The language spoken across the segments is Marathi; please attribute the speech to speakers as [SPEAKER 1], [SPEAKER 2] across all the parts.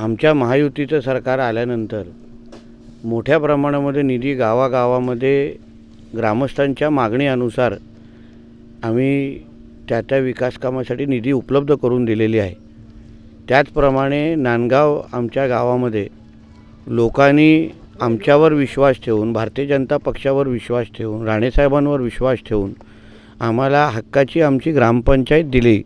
[SPEAKER 1] आमच्या महायुतीचं सरकार आल्यानंतर मोठ्या प्रमाणामध्ये निधी गावागावामध्ये ग्रामस्थांच्या मागणीनुसार आम्ही त्या त्या विकासकामासाठी निधी उपलब्ध करून दिलेली आहे. त्याचप्रमाणे नांदगाव आमच्या गावामध्ये लोकांनी आमच्यावर विश्वास ठेवून भारतीय जनता पक्षावर विश्वास ठेवून राणेसाहेबांवर विश्वास ठेवून आम्हाला हक्काची आमची ग्रामपंचायत दिली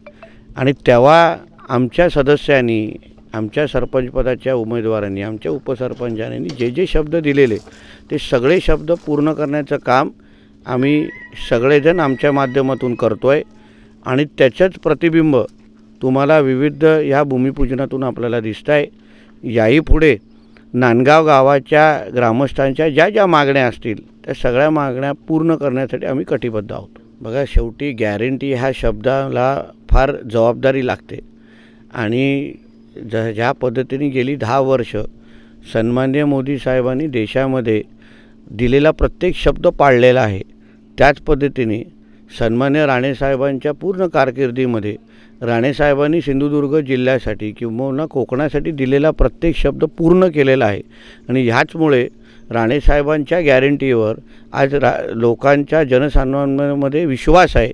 [SPEAKER 1] आणि तेव्हा आमच्या सदस्यांनी आमच्या सरपंचपदाच्या उमेदवारांनी आमच्या उपसरपंचांनी जे जे शब्द दिलेले ते सगळे शब्द पूर्ण करण्याचं काम आम्ही सगळेजण आमच्या माध्यमातून करतो आहे आणि त्याचंच प्रतिबिंब तुम्हाला विविध ह्या भूमिपूजनातून आपल्याला दिसत आहे याही पुढे नांदगाव गावाच्या ग्रामस्थांच्या ज्या ज्या मागण्या असतील त्या सगळ्या मागण्या पूर्ण करण्यासाठी आम्ही कटिबद्ध आहोत. बघा शेवटी गॅरंटी ह्या शब्दाला फार जबाबदारी लागते. आणि ज ज्या पद्धतीने गेली दहा वर्ष सन्मान्य मोदी साहेबांनी देशामध्ये दिलेला प्रत्येक शब्द पाळलेला आहे. त्याच पद्धतीने सन्मान्य राणेसाहेबांच्या पूर्ण कारकिर्दीमध्ये राणेसाहेबांनी सिंधुदुर्ग जिल्ह्यासाठी किंबहुना कोकणासाठी दिलेला प्रत्येक शब्द पूर्ण केलेला आहे. आणि ह्याचमुळे राणेसाहेबांच्या गॅरंटीवर आज रा लोकांच्या जनसामान्यांमध्ये विश्वास आहे.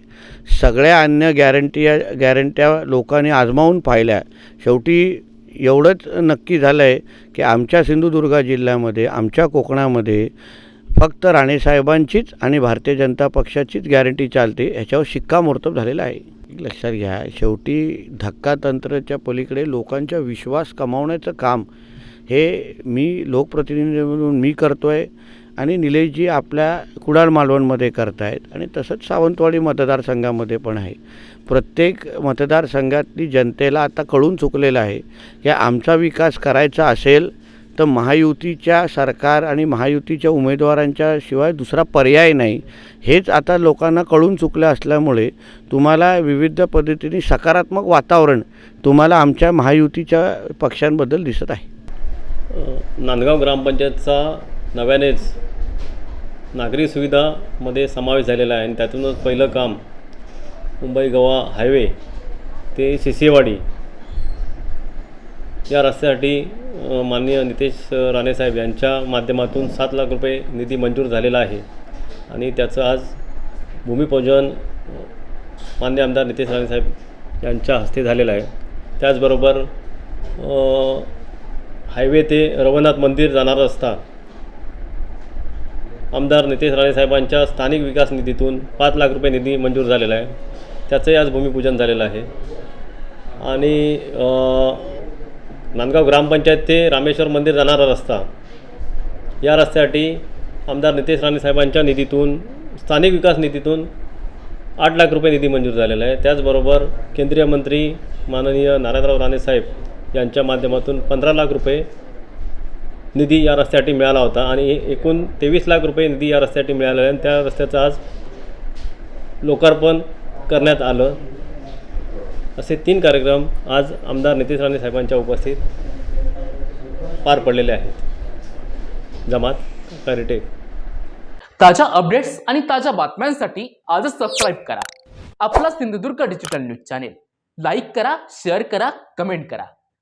[SPEAKER 1] सगळ्या अन्य गॅरंटी गॅरंट्या लोकांनी आजमावून पाहिल्या. शेवटी एवढंच नक्की झालं आहे की आमच्या सिंधुदुर्ग जिल्ह्यामध्ये आमच्या कोकणामध्ये फक्त राणेसाहेबांचीच आणि भारतीय जनता पक्षाचीच गॅरंटी चालते ह्याच्यावर शिक्कामोर्तब झालेला आहे. लक्षात घ्या शेवटी धक्कातंत्राच्या पलीकडे लोकांचा विश्वास कमावण्याचं काम हे मी लोकप्रतिनिधी म्हणून मी करतो आहे आणि निलेशजी आपल्या कुडाळ मालवणमध्ये करत आहेत आणि तसंच सावंतवाडी मतदारसंघामध्ये पण आहे. प्रत्येक मतदारसंघातली जनतेला आता कळून चुकलेलं आहे की आमचा विकास करायचा असेल तर महायुतीच्या सरकार आणि महायुतीच्या उमेदवारांच्या शिवाय दुसरा पर्याय नाही. हेच आता लोकांना कळून चुकलं असल्यामुळे तुम्हाला विविध पद्धतीने सकारात्मक वातावरण तुम्हाला आमच्या महायुतीच्या पक्षांबद्दल दिसत आहे.
[SPEAKER 2] नांदगाव ग्रामपंचायतचा नव्यानेच नागरी सुविधामध्ये समावेश झालेला आहे. आणि त्यातूनच पहिलं काम मुंबई गोवा हायवे ते सिसेवाडी या रस्त्यासाठी माननीय नितेश राणेसाहेब यांच्या माध्यमातून सात लाख रुपये निधी मंजूर झालेला आहे. आणि त्याचं आज भूमिपूजन मान्य आमदार नितेश राणेसाहेब यांच्या हस्ते झालेलं आहे. त्याचबरोबर हायवे ते रवनाथ मंदिर जाणारा रस्ता. आमदार नितेश राणेसाहेबांच्या स्थानिक विकास निधीतून पाच लाख रुपये निधी मंजूर झालेला आहे. त्याचंही आज भूमिपूजन झालेलं आहे. आणि नांदगाव ग्रामपंचायत ते रामेश्वर मंदिर जाणारा रस्ता. या रस्त्यासाठी आमदार नितेश राणेसाहेबांच्या निधीतून स्थानिक विकास निधीतून आठ लाख रुपये निधी मंजूर झालेला आहे. त्याचबरोबर केंद्रीय मंत्री माननीय नारायणराव राणेसाहेब यांच्या माध्यमातून पंधरा लाख रुपये निधी या रस्त्यासाठी मिळाला होता. आणि एकूण तेवीस लाख रुपये निधी या रस्त्यासाठी मिळाला आणि त्या रस्त्याचं आज लोकार्पण करण्यात आलं. असे तीन कार्यक्रम आज आमदार नितीश राणे साहेबांच्या उपस्थित पार पडलेले आहेत. जमात कारिटेक
[SPEAKER 3] ताज्या अपडेट्स आणि ताज्या बातम्यांसाठी आजच सबस्क्राईब करा. आपला Sindhudurg digital news channel like करा शेअर करा कमेंट करा.